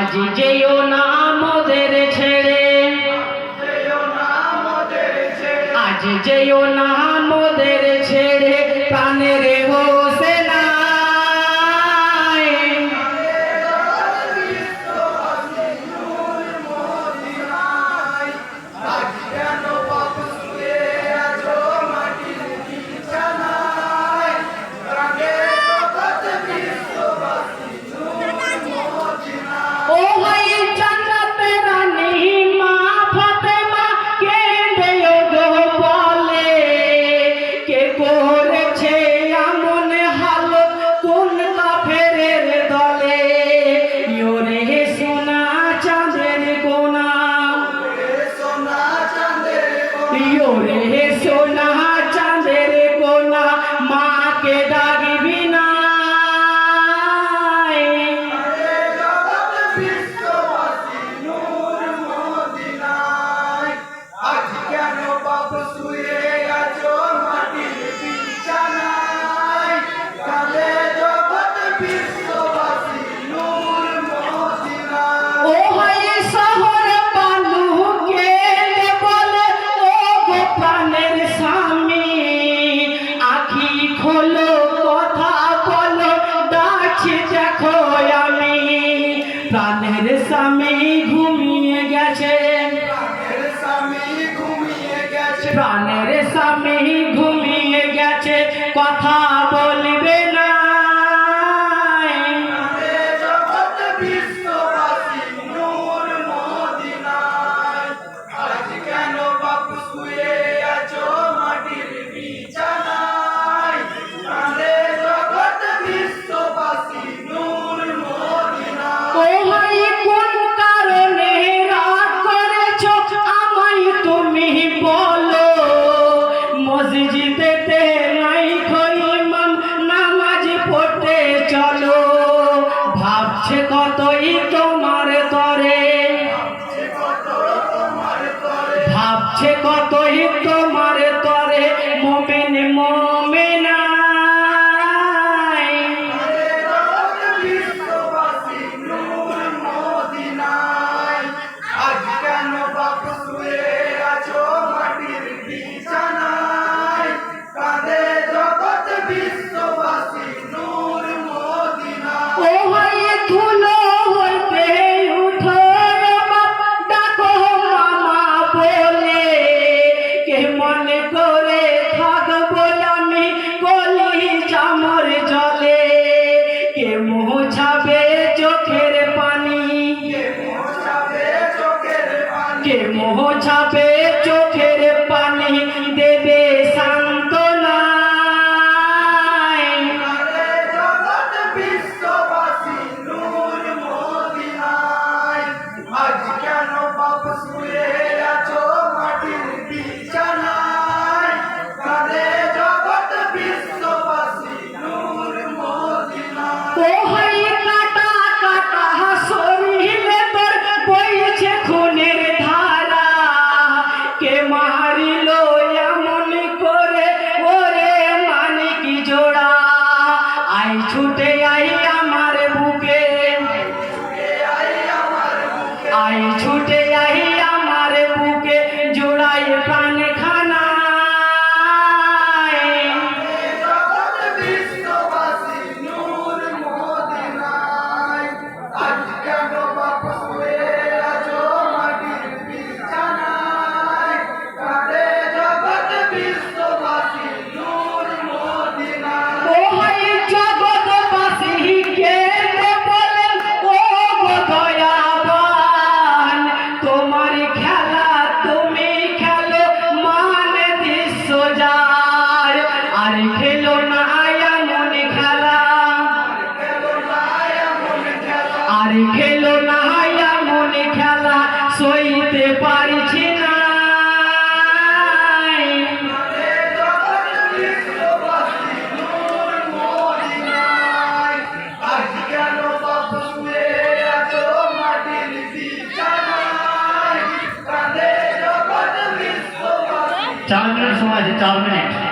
আজ যেও না মোদের ছেড়ে। আজ যেও না মোদের বলো কথা বলো ডাকছি দেখো আমি। প্রাণের স্বামী ঘুমিয়ে গেছে। প্রাণের স্বামী ঘুমিয়ে গেছে। প্রাণের স্বামী છે તો તોહિદ તો down there. I today চার মিনিট সময় আছে চার মিনিট